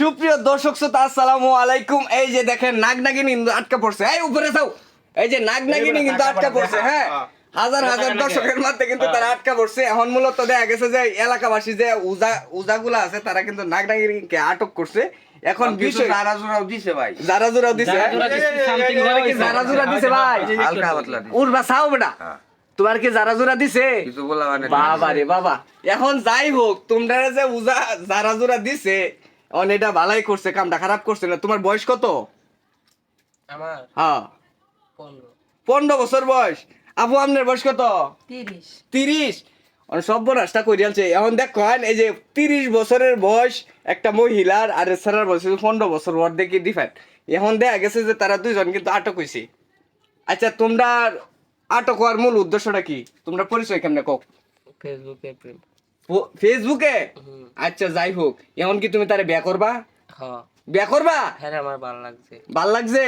সুপ্রিয় দর্শক শ্রোতা আসসালামু আলাইকুম। এই যে দেখেন নাগ নাগিনী কিন্তু আটকা পড়ছে। এই উপরে যাও। এই যে নাগ নাগিনী কিন্তু আটকা পড়ছে। হ্যাঁ। হাজার হাজার দর্শকের মধ্যে কিন্তু তারা আটকা পড়ছে। এখন মূলত দেখা গেছে যে এলাকাবাসী যে উজা উজাগুলা আছে তারা কিন্তু নাগ নাগিনীকে আটক করছে। এখন বিষয় তারা জোড়াও দিছে ভাই। জোড়া দিছে। জারাজুরা দিছে, তোমার কি হয়েছে। যারা দিছে ভাই। হালকা পাতলা দিছে উড়বা চাও বেটা। হ্যাঁ। তোমার কি যারা জোড়া দিছে? কিছু বলা মানে বাবা রে বাবা। এখন যাই হোক তোমরা যে উজা যারা জোড়া দিছে অন এটা ভালাই করছে কামটা খারাপ করছে না। তোমার বয়স কত? আমার? হ্যাঁ। পনেরো। বছর বয়স। আপু আপনার বয়স কত? তিরিশ। তিরিশ? সব রাস্তা করে আনছে। এখন দেখেন এই যে তিরিশ বছরের বয়স একটা মহিলার আর সারার বয়স পনেরো বছর ওর দেখি ডিফারেন্ট এখন দেখা গেছে যে তারা দুইজন কিন্তু আটক হয়েছে আচ্ছা তোমরা আটক হওয়ার মূল উদ্দেশ্যটা কি? তোমরা পরিচয় কেমনে কক ফেসবুকে প্রেম। ফেসবুকে? আচ্ছা যাই হোক। এমন কি তুমি তারে বিয়া করবা? হ্যাঁ বিয়া করবা? হ্যাঁ আমার ভালো লাগছে। ভালো লাগছে?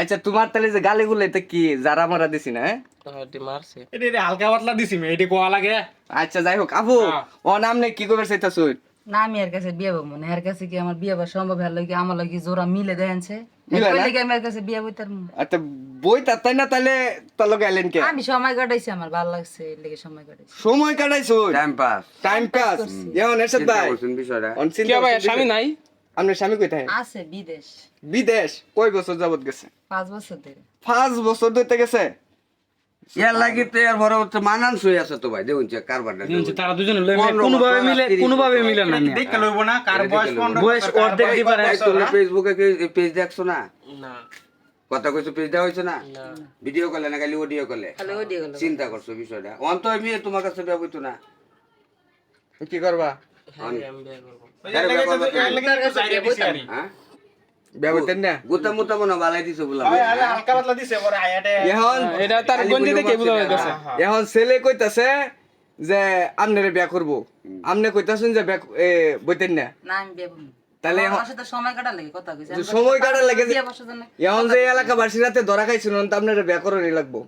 আচ্ছা তোমার তাহলে যে গালি গুলো এটা কি যারা মারা দিছি না হ্যাঁ? ওটি মারছে। এটা এটা হালকা পাতলা দিছি মে এটি কোয়া লাগে? আচ্ছা যাই হোক। আপু হ্যাঁ। ও নাম নে কি করবে সেটা শুন না আমি এর কাছে বিয়ে বলব না। এর কাছে কি আমার বিয়ে বা সম্ভব? হ্যাঁ লাগে আমার লাগে জোড়া মিলে দেনছে আচ্ছা বই তার তাই না তাহলে এলেন কে? আমি সময় কাটাইছি আমার ভালো লাগছে লেগে সময় কাটাইছি। সময় কাটাইছো? টাইম পাস টাইম পাস এখন এরশাদ চিন্তা ভাই। বিষয়টা? অন কে ভাই স্বামী নাই? আপনার স্বামী কোথায় আছে বিদেশ। বিদেশ? কয় বছর যাবত গেছে? পাঁচ বছর ধরে। পাঁচ বছর ধরতে গেছে? ইয়ার লাগি তো এর বড় হচ্ছে মানান সই আছে তো ভাই দেখুন কারবারটা তারা দুজনে কোনোভাবে বছর, মিলে কোনোভাবে বছর। মিলে না দেখে লইব না? কার বয়স বয়স অর্ধেক তোমরা হ্যাঁ? ফেসবুকে পেজ দেখছ না? না। কথা কইছো পেজ দেওয়া হয়েছে না? ভিডিও কলে না খালি অডিও কলে? খালি দিয়ে গেল চিন্তা করছ বিষয়টা। অন্ত আমি তোমার কাছে ব্যবহৃত না। কি করবা? হ্যাঁ আমি বিয়ে করব। হ্যাঁ ব্যবতেন না? গুতা মুতা মনে বালাই দিছো বললাম ওই হালকা পাতলা দিছে, পরে আয়াতে- এখন এটা তার গঞ্জি দেখে বোঝা যাইতেছে এখন ছেলে কইতাছে যে আমনেরে বিয়া করব। আমনে কইতাছেন যে বিয়া বইতেন না। না আমি বিয়ে তাহলে সময় কাটার লাগে কথা কইছি। যে সময় কাটার লাগে যে- বিয়ে বসার জন্য এখন যে এলাকাবাসী রাতে ধরা খাইছিল তো আপনার বিয়া করারই লাগবো।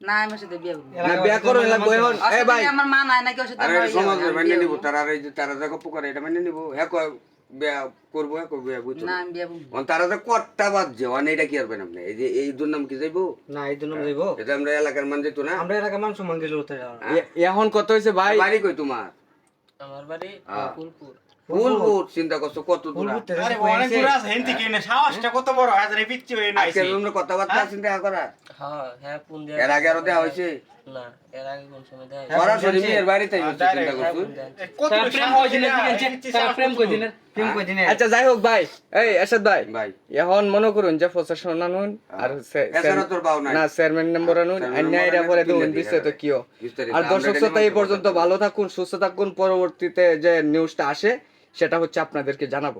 না আমি সাথে বিয়ে বলব না। বিয়া করারই লাগবো। এখন এ ভাই। আমার মা নাই নাকি ওর সাথে আরে সমাজ মেনে নিব বলব। তারা এই যে তারা যা গপ্প করে এটা মেনে নিব। হ্যাঁ কয় বিয়া করব হ্যাঁ করব হ্যাঁ বুঝছ না আমি বিয়ে বলব তারা যে কট্টা বাদ যে অন এটা কি করবেন আপনি? এই যে এই দুর্নাম কি যাইবো? না এই জন্য যাইব। এটা আমরা এলাকার মান যেত না? আমরা এলাকা মান সম্মান দিলে হতে এখন কত হয়েছে ভাই? বাড়ি কই তোমার? আমার বাড়ি হ্যাঁ। ফুলপুর। ফুলপুর? চিন্তা করছ কত দূর? আরে অনেক দূর আছে, হেন থেকে সাহসটা কত বড়, আজ রে পিচ্ছি আজকে তোমরা কথাবার্তা চিন্তা করা হ্যাঁ হ্যাঁ কোন এর আগে আরও দেওয়া হয়েছে? না এর আগে কোন সময় দেয় সরাসরি মেয়ের বাড়িতে চিন্তা করছ তারা প্রেম সাহস কয়দিনের এটা, দিকে পিচ্ছি তারা প্রেম কত? কয়দিনের? প্রেম কই দিনে আচ্ছা যাই হোক ভাই। এই ভাই। ভাই। এখন মনে করুন যে প্রশাসন আনুন আর না চেয়ারম্যান নম্বর আনুন অন্যায়রা নম্বর পরে তুলে বিস্তারিত কিও আর দর্শক শ্রোতা এই পর্যন্ত ভালো থাকুন সুস্থ থাকুন পরবর্তীতে যে নিউজটা আসে সেটা হচ্ছে আপনাদেরকে জানাব।